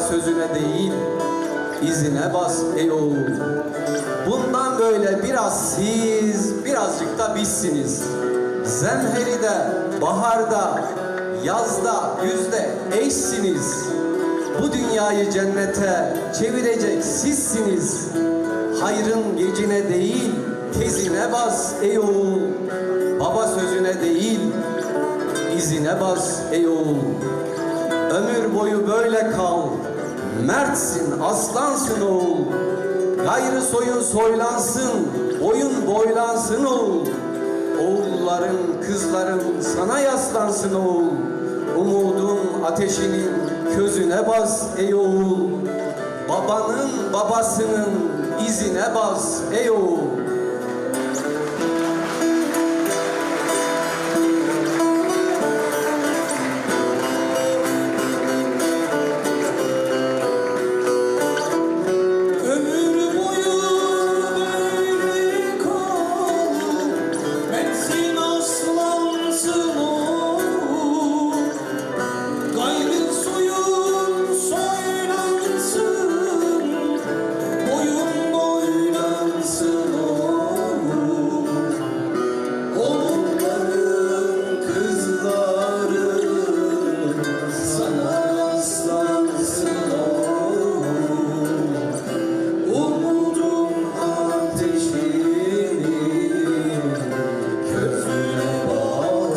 sözüne değil, izine bas ey oğul. Bundan böyle biraz siz, birazcık da bizsiniz. Zemheride, baharda, yazda, yüzde eşsiniz. Bu dünyayı cennete çevirecek sizsiniz. Hayrın gecine değil, tezine bas ey oğul. Baba sözüne değil, izine bas ey oğul. Ömür boyu böyle kal. Mertsin, aslansın oğul. Gayrı soyun soylansın, boyun boylansın oğul. Oğulların, kızların sana yaslansın oğul. Umudun ateşinin közüne bas ey oğul. Babanın babasının izine bas ey oğul.